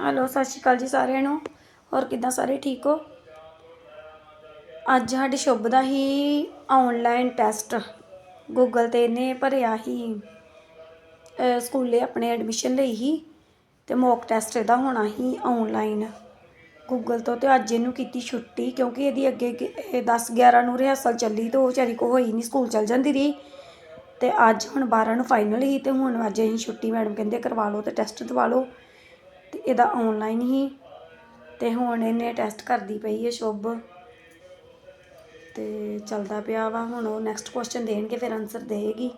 Hello, ਸਤਿ ਸ਼੍ਰੀ ਅਕਾਲ ਜੀ ਸਾਰਿਆਂ ਨੂੰ। ਹੋਰ ਕਿੱਦਾਂ ਸਾਰੇ ਠੀਕ ਹੋ? ਅੱਜ ਸਾਡੇ ਸ਼ੁਭ ਦਾ ਹੀ ਆਨਲਾਈਨ ਟੈਸਟ ਗੂਗਲ ਤੇ ਇਹਨੇ ਭਰਿਆ ਹੀ ਸਕੂਲੇ ਆਪਣੇ ਐਡਮਿਸ਼ਨ ਲਈ ਹੀ ਤੇ ਮੌਕ ਟੈਸਟ ਇਹਦਾ ਹੋਣਾ ਹੀ ਆਨਲਾਈਨ ਗੂਗਲ ਤੋਂ ਤੇ ਅੱਜ ਇਹਨੂੰ ਕੀਤੀ ਛੁੱਟੀ ਕਿਉਂਕਿ ਇਹਦੀ ਅੱਗੇ 10 11 ਨੂੰ ਰਿਹਰਸਲ ਚੱਲੀ ਤੇ ਉਹ ਵਿਚਾਰੀ ਕੋ ਹੋਈ ਨਹੀਂ ਸਕੂਲ ਚੱਲ ਜਾਂਦੀ ਰਹੀ ਤੇ ਅੱਜ ਹੁਣ 12 ਨੂੰ ਫਾਈਨਲ ਹੀ ਤੇ ਹੁਣ ਅੱਜ ਅਸੀਂ ਛੁੱਟੀ ਮੈਡਮ ਕਹਿੰਦੇ ਕਰਵਾ ਲਓ ਤੇ ਟੈਸਟ ਦਵਾ ਲਓ। ਇਹਦਾ ਆਨਲਾਈਨ ਹੀ ਤੇ ਹੁਣ ਇਹਨੇ ਟੈਸਟ ਕਰਦੀ ਪਈ ਹੈ ਸ਼ੁਭ ਤੇ ਚੱਲਦਾ ਪਿਆ ਵਾ ਹੁਣ ਉਹ ਨੈਕਸਟ ਕੁਐਸਚਨ ਦੇਣਗੇ ਫਿਰ ਆਨਸਰ ਦੇਗੀ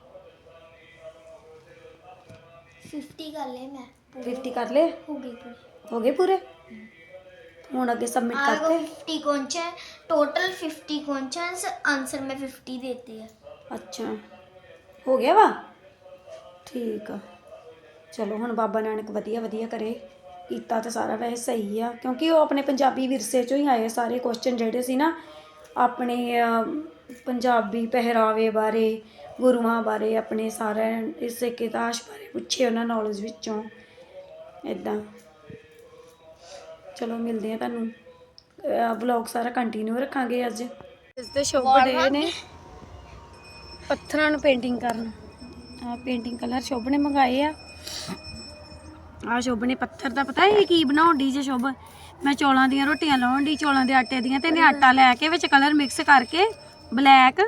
50 ਕਰ ਲਏ ਮੈਂ 50 ਕਰ ਲਏ ਹੋ ਗਈ ਪੂਰੀ ਹੋ ਗਏ ਪੂਰੇ ਹੁਣ ਅੱਗੇ ਸਬਮਿਟ आगे ਕਰਤੇ 50 क्वेश्चन टोटल 50 क्वेश्चंस आंसर में 50 देते हैं ਅੱਛਾ ਹੋ ਗਿਆ ਵਾ ਠੀਕ ਆ ਚਲੋ ਹੁਣ ਬਾਬਾ ਨਾਨਕ ਵਧੀਆ ਵਧੀਆ ਕਰੇ ਕੀਤਾ ਤੇ ਸਾਰਾ ਵੈਸੇ ਸਹੀ ਆ ਕਿਉਂਕਿ ਉਹ ਆਪਣੇ ਪੰਜਾਬੀ ਵਿਰਸੇ ਚੋਂ ਹੀ ਆਏ ਸਾਰੇ ਕੁਐਸਚਨ ਜਿਹੜੇ ਸੀ ਨਾ ਆਪਣੇ ਪੰਜਾਬੀ ਪਹਿਰਾਵੇ ਬਾਰੇ ਗੁਰੂਆਂ ਬਾਰੇ ਆਪਣੇ ਸਾਰੇ ਇਸ ਇਤਿਹਾਸ ਬਾਰੇ ਪੁੱਛੇ ਉਹਨਾਂ ਨੌਲੇਜ ਵਿੱਚੋਂ ਇਦਾਂ ਚਲੋ ਮਿਲਦੇ ਆ ਤੁਹਾਨੂੰ। ਵਲੌਗ ਸਾਰਾ ਕੰਟੀਨਿਊ ਰੱਖਾਂਗੇ ਅੱਜ। ਇਸ ਦੇ ਸ਼ੁਭ ਡੇ ਨੇ। ਪੱਥਰਾਂ ਨੂੰ ਪੇਂਟਿੰਗ ਕਰਨ। ਆ ਪੇਂਟਿੰਗ ਕਲਰ ਸ਼ੁਭ ਨੇ ਮੰਗਾਏ ਆ। ਆ ਸ਼ੁਭ ਨੇ ਪੱਥਰ ਦਾ ਪਤਾ ਇਹ ਕੀ ਬਣਾਉਣ ਜੇ ਸ਼ੁਭ? ਮੈਂ ਚੌਲਾਂ ਦੀਆਂ ਰੋਟੀਆਂ ਲਾਉਣ ਦੀ ਚੌਲਾਂ ਦੇ ਆਟੇ ਦੀਆਂ ਤੇ ਇਹਨੇ ਆਟਾ ਲੈ ਕੇ ਵਿੱਚ ਕਲਰ ਮਿਕਸ ਕਰਕੇ ਬਲੈਕ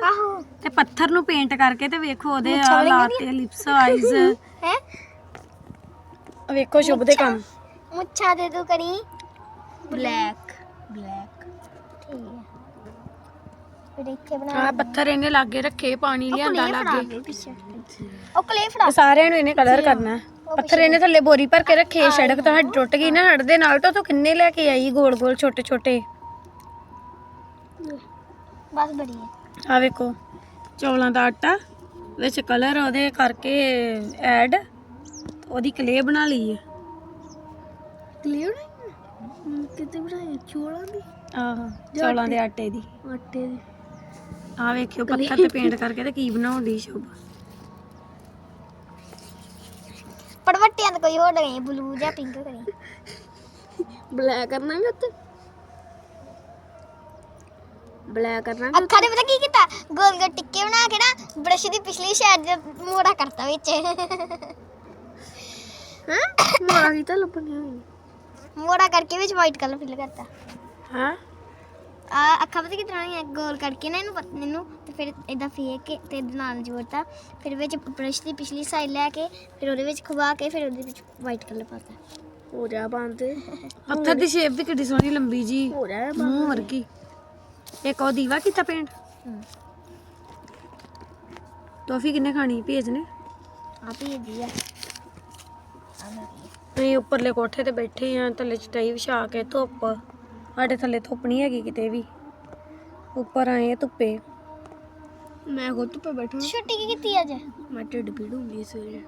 ਤੇ ਪੱਥਰ ਨੂੰ ਪੇਂਟ ਕਰਕੇ ਤੇ ਵੇਖੋ ਉਹਦੇ ਮੁੱਛਾਂ ਵਾਲੀਆਂ ਲਿਪਸ ਆਈਜ਼ ਹੈ? ਵੇਖੋ ਸ਼ੁਭ ਦੇ ਕੰਮ। ਮੁੱਛਾਂ ਦੇ ਤੂੰ ਕਰੀ? ਬਲੈਕ ਬਲੈਕ ਠੀਕ ਹੈ ਪੱਥਰ ਇਹਨੇ ਲਾਗੇ ਰੱਖੇ ਪਾਣੀ ਲਿਆਂਦਾ ਲਾਗੇ। ਉਹ ਕਲੇ ਫੜਾ ਸਾਰਿਆਂ ਨੂੰ ਇਹਨੇ ਕਲਰ ਕਰਨਾ। ਪੱਥਰ ਇਹਨੇ ਥੱਲੇ ਬੋਰੀ ਭਰ ਕੇ ਰੱਖੇ ਸੜਕ ਤਾਂ ਹੱਡ ਟੁੱਟ ਗਈ ਨਾ ਹੱਡ ਦੇ ਨਾਲ ਤਾਂ ਤੂੰ ਕਿੰਨੇ ਲੈ ਕੇ ਆਈ ਗੋਲ ਗੋਲ ਛੋਟੇ ਛੋਟੇ ਬਸ ਬੜੀ ਹੈ। ਆ ਵੇਖੋ ਚੌਲਾਂ ਦਾ ਆਟਾ ਵਿੱਚ ਕਲਰ ਉਹਦੇ ਕਰਕੇ ਐਡ ਉਹਦੀ ਕਲੇ ਬਣਾ ਲਈ ਹੈ। ਕਲੇ ਕਿਤੇ ਬਣਾਈ ਚੌਲਾਂ ਦੀ? ਆਹ ਚੌਲਾਂ ਦੇ ਆਟੇ ਦੀ। ਆਟੇ ਦੀ। ਆ ਵੇਖਿਓ ਪੱਥਰ ਤੇ ਪੇਂਟ ਕਰਕੇ ਤੇ ਕੀ ਬਣਾਉਂਦੀ ਸ਼ੋਭਾ ਪੜਵੱਟਿਆਂ ਤਾਂ ਕੋਈ ਹੋਰ ਨਹੀਂ ਬਲੂ ਜਾਂ ਪਿੰਕ ਕਰੀ। ਬਲੈਕ ਕਰਨਾ ਵੀ ਉੱਤੇ ਬਲੈਕ ਕਰਨਾ ਅੱਖਾਂ ਨੇ ਪਤਾ ਕੀ ਕੀਤਾ? ਗੋਲ ਗੋਲ ਟਿੱਕੇ ਬਣਾ ਕੇ ਨਾ ਬ੍ਰਸ਼ ਦੀ ਪਿਛਲੀ ਸਾਈਡ ਤੇ ਮੋੜਾ ਕਰਤਾ ਵਿੱਚ। ਹਾਂ? ਮੋੜਾ ਕੀ ਤਾਂ ਲੱਭਣੀ ਮੋੜਾ ਕਰਕੇ ਵਿੱਚ ਵਾਈਟ ਕਲਰ ਫਿਲ ਕਰਤਾ। ਹਾਂ? ਆ ਅੱਖਾਂ ਪਤਾ ਕਿਤਨਾ ਹੋਈਆਂ ਗੋਲ ਕਰਕੇ ਨਾ ਇਹਨੂੰ ਪਤ- ਇਹਨੂੰ ਤੇ ਫਿਰ ਇਦਾਂ ਫੇਕ ਕੇ ਤੇ ਇਹਦੇ ਨਾਲ ਜੋੜਤਾ ਫਿਰ ਵਿੱਚ ਬ੍ਰਸ਼ ਦੀ ਪਿਛਲੀ ਸਾਈਡ ਲੈ ਕੇ ਫਿਰ ਉਹਦੇ ਵਿੱਚ ਖਵਾ ਕੇ ਫਿਰ ਉਹਦੇ ਵਿੱਚ ਵਾਈਟ ਕਲਰ ਪਾਤਾ। ਹੋ ਜਾ ਬੰਦ। ਪੱਥਰ ਦੀ ਸ਼ੇਪ ਵੀ ਕਿੱਡੀ ਸੋਹਣੀ ਲੰਬੀ ਜੀ। ਹੋ ਰਿਹਾ ਮੂੰਹ ਵਰਗੀ। ਇੱਕ ਉਹ ਦੀਵਾ ਕੀਤਾ ਪੇਂਟ ਟੋਫੀ ਕਿੰਨੇ ਖਾਣੀ? ਭੇਜ ਨੇ? ਹੀ ਦੀ ਆ। ਅਸੀਂ ਉੱਪਰਲੇ ਕੋਠੇ ਤੇ ਬੈਠੇ ਆ ਥੱਲੇ ਚਟਾਈ ਵਿਛਾ ਕੇ ਧੁੱਪ। ਸਾਡੇ ਥੱਲੇ ਧੁੱਪ ਨਹੀਂ ਹੈਗੀ ਕਿਤੇ ਵੀ। ਉੱਪਰ ਆਏ ਆ ਧੁੱਪੇ। ਮੈਂ ਕੋ ਧੁੱਪੇ ਬੈਠਾ ਛੁੱਟੀ ਕੀ ਕੀਤੀ ਅੱਜ? ਮੈਂ ਢਿੱਡ ਪੀੜ ਸਵੇਰੇ।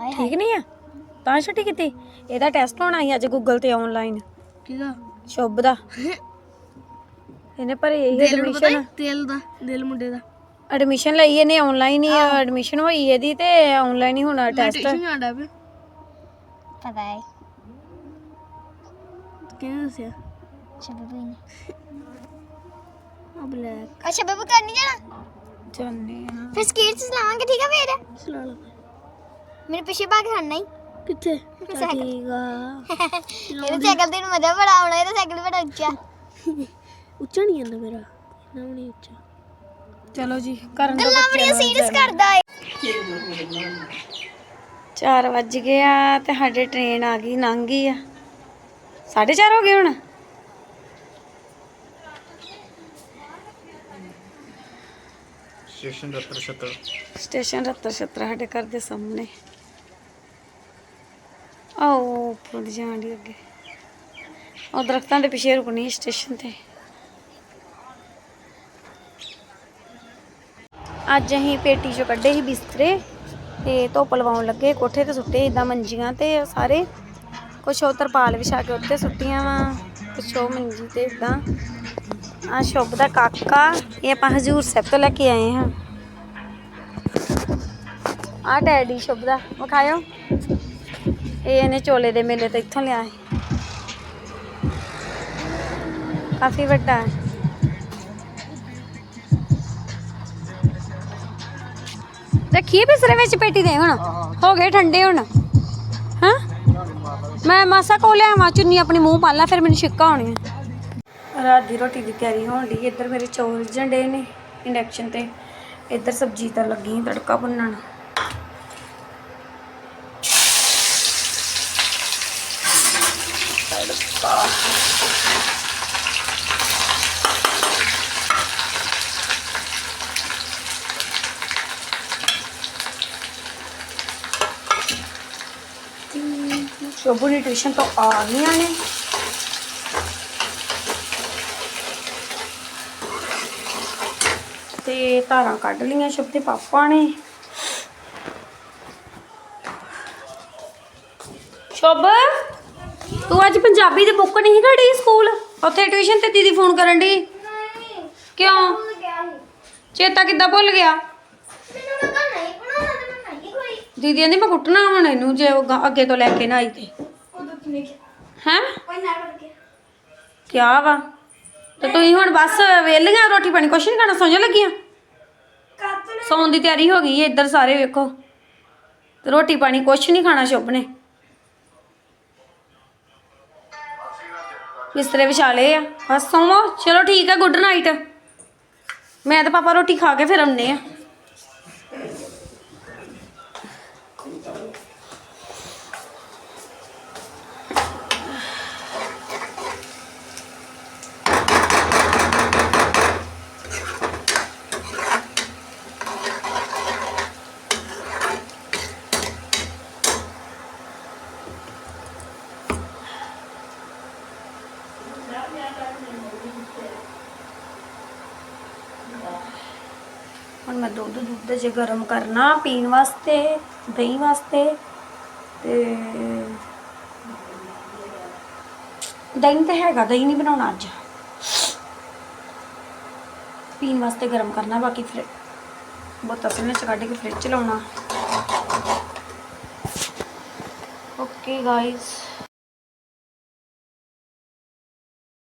ਹਾਏ ਹਾਏ। ਠੀਕ ਨਹੀਂ ਆ? ਤਾਂ ਛੁੱਟੀ ਕੀਤੀ? ਇਹਦਾ ਟੈਸਟ ਹੋਣਾ ਸੀ ਅੱਜ ਗੂਗਲ ਤੇ ਆਨਲਾਈਨ ਕਿਹਦਾ? ਸ਼ੁਭ ਦਾ। ਇਹਨੇ ਭਰੇ ਇਹ ਐਡਮਿਸ਼ਨ ਤੇਲ ਦਾ ਦਿਲ ਮੁੰਡੇ ਦਾ। ਐਡਮਿਸ਼ਨ ਲਈ ਇਹਨੇ ਆਨਲਾਈਨ ਹੀ ਐਡਮਿਸ਼ਨ ਹੋਈ ਇਹਦੀ ਤੇ ਆਨਲਾਈਨ ਹੀ ਹੋਣਾ ਟੈਸਟ ਪਤਾ ਹੈ। ਕਿਹਨੇ ਦੱਸਿਆ? ਸ਼ਬਬੂ ਨੇ। ਆ ਬਲੈਕ ਅੱਛਾ ਬੇਬੂ ਕਰਨੀ ਜਾਣਾ? ਜਾਨੇ ਆ। ਫਿਰ ਸਕੇਟਸ ਲਾਵਾਂਗੇ ਠੀਕ ਆ ਫੇਰ? ਚਲਾ ਲਓ। ਮੇਰੇ ਪਿੱਛੇ ਭਾਗ ਖੜਨਾ ਹੀ। ਕਿੱਥੇ? ਸਾਈਕਲ। ਠੀਕ ਆ। ਇਹਦੇ ਸਾਈਕਲ ਤੇ ਨੂੰ ਮਜ਼ਾ ਬੜਾ ਆਉਣਾ ਇਹਦਾ ਸਾਈਕਲ ਬੜਾ ਉੱਚਾ। ਉੱਚਾ ਨਹੀਂ ਜਾਂਦਾ ਮੇਰਾ। ਇੰਨਾ ਵੀ ਨਹੀਂ ਉੱਚਾ। ਚਲੋ ਜੀ ਕਰਨ ਦੋ ਗੱਲਾਂ ਬੜੀਆਂ ਸੀਰੀਅਸ ਕਰਦਾ ਏ 4 ਵੱਜ ਗਿਆ ਤੇ ਸਾਡੇ ਟ੍ਰੇਨ ਆ ਗਈ ਲੰਘ ਗਈ ਆ। 4:30 ਹੋ ਗਏ ਹੁਣ? ਸਟੇਸ਼ਨ ਦਫ਼ਤਰ ਛੱਤਰ। ਸਟੇਸ਼ਨ ਰੱਤਰ ਛੱਤਰਾ ਸਾਡੇ ਘਰ ਦੇ ਸਾਹਮਣੇ। ਆਓ, ਉੱਪਰ ਦੀ ਜਾਣ ਦੀ ਅੱਗੇ। ਉਹ ਦਰਖਤਾਂ ਦੇ ਪਿੱਛੇ ਰੁਕਣੀ ਸਟੇਸ਼ਨ ਤੇ। ਅੱਜ ਅਸੀਂ ਪੇਟੀ ਚੋਂ ਕੱਢੇ ਸੀ ਬਿਸਤਰੇ ਤੇ ਧੁੱਪ ਲਵਾਉਣ ਲੱਗੇ, ਕੋਠੇ ਤੇ ਸੁੱਟੇ ਇਦਾਂ ਮੰਜੀਆਂ ਤੇ ਸਾਰੇ। ਕੁਛ ਉਹ ਤਰਪਾਲ ਵਿਛਾ ਕੇ ਉੱਤੇ ਸੁੱਟੀਆਂ ਵਾ, ਕੁਛ ਉਹ ਮੰਜੀ ਤੇ ਇਦਾਂ ਆ ਸ਼ੁਭ ਦਾ ਕਾਕਾ, ਇਹ ਆਪਾਂ ਹਜੂਰ ਸਾਹਿਬ ਤੋਂ ਲੈ ਕੇ ਆਏ ਹਾਂ। ਆ ਡੈਡੀ ਸ਼ੁਭ ਦਾ, ਵਿਖਾਇਓ। ਇਹ ਇਹਨੇ ਚੋਲੇ ਦੇ ਮੇਲੇ ਤੋਂ ਇੱਥੋਂ ਲਿਆ ਸੀ ਕਾਫੀ ਵੱਡਾ ਹੈ। ਰੱਖੀਏ ਬਿਸਰੇ ਵਿੱਚ ਪੇਟੀ ਦੇ ਹੁਣ, ਹੋ ਗਏ ਠੰਡੇ ਹੁਣ। ਹਾਂ? ਮੈਂ ਮਾਸਾ ਕੋ ਲਿਆਵਾਂ ਮਾ ਚੁੰਨੀ ਆਪਣੀ ਮੂੰਹ ਪਾ ਲਾ, ਫਿਰ ਮੈਨੂੰ ਛਿੱਕਾ ਹੋਣੀ ਹੈ ਰਾਤ ਦੀ ਰੋਟੀ ਦੀ ਤਿਆਰੀ ਹੋਣ ਦੀ ਇੱਧਰ ਮੇਰੇ ਚੌਲ ਝੰਡੇ ਨੇ ਇੰਡਕਸ਼ਨ ਤੇ। ਇੱਧਰ ਸਬਜ਼ੀ ਤਾਂ ਲੱਗੀ ਤੜਕਾ ਭੁੰਨਣ। ਤੜਕਾ ਸ਼ੋਭੂ ਦੀ ਟਿਊਸ਼ਨ ਤੋਂ ਆ ਗਈਆਂ ਨੇ। ਤੇ ਧਾਰਾਂ ਕੱਢ ਲੀਆਂ ਸ਼ੁਭ ਦੇ ਪਾਪਾ ਨੇ। ਸ਼ੁਭ, ਤੂੰ ਅੱਜ ਪੰਜਾਬੀ ਦੀ ਬੁੱਕ ਨਹੀਂ ਘੜੀ ਸਕੂਲ? ਉੱਥੇ ਟਿਊਸ਼ਨ ਤੇ ਦੀਦੀ ਫੋਨ ਕਰਨ ਦੀ ਕਿਉਂ? ਚੇਤਾ ਕਿੱਦਾਂ ਭੁੱਲ ਗਿਆ? ਦੀਦੀ ਕਹਿੰਦੀ ਮੈਂ ਕੁੱਟਣਾ ਹੁਣ ਇਹਨੂੰ ਜੇ ਅੱਗੇ ਤੋਂ ਲੈ ਕੇ ਨਾ ਆਈ ਤੇ। ਉਦੋਂ ਹੈ? ਕਿਆ ਵਾ? ਤੇ ਤੁਸੀਂ ਹੁਣ ਬਸ ਵੇਲੀਆਂ ਰੋਟੀ ਪਾਣੀ ਕੁਛ ਨਹੀਂ ਖਾਣਾ ਸੌਂ ਲੱਗੀਆਂ? ਸੌਣ ਦੀ ਤਿਆਰੀ ਹੋ ਗਈ ਹੈ ਇੱਧਰ ਸਾਰੇ ਵੇਖੋ। ਤੇ ਰੋਟੀ ਪਾਣੀ ਕੁਛ ਨਹੀਂ ਖਾਣਾ ਸ਼ੁਭ ਨੇ ਬਿਸਤਰੇ ਵਿਛਾ ਲਏ ਆ। ਬਸ ਸੌਵੋ। ਚਲੋ ਠੀਕ ਹੈ ਗੁੱਡ ਨਾਈਟ ਮੈਂ ਤਾਂ ਪਾਪਾ ਰੋਟੀ ਖਾ ਕੇ ਫਿਰ ਆਉਂਦੇ ਆ। ਹੁਣ ਮੈਂ ਦੁੱਧ ਦੁੱਧ ਜੇ ਗਰਮ ਕਰਨਾ, ਪੀਣ ਵਾਸਤੇ, ਦਹੀਂ ਵਾਸਤੇ, ਤੇ ਦਹੀਂ ਤਾਂ ਹੈਗਾ, ਦਹੀਂ ਨਹੀਂ ਬਣਾਉਣਾ ਅੱਜ। ਪੀਣ ਵਾਸਤੇ ਗਰਮ ਕਰਨਾ, ਬਾਕੀ ਫਿਰ ਬੋਤਲ ਸਮੇਂ ਚ ਕੱਢ ਕੇ ਫ੍ਰਿਜ ਚ ਲਾਉਣਾ। Okay guys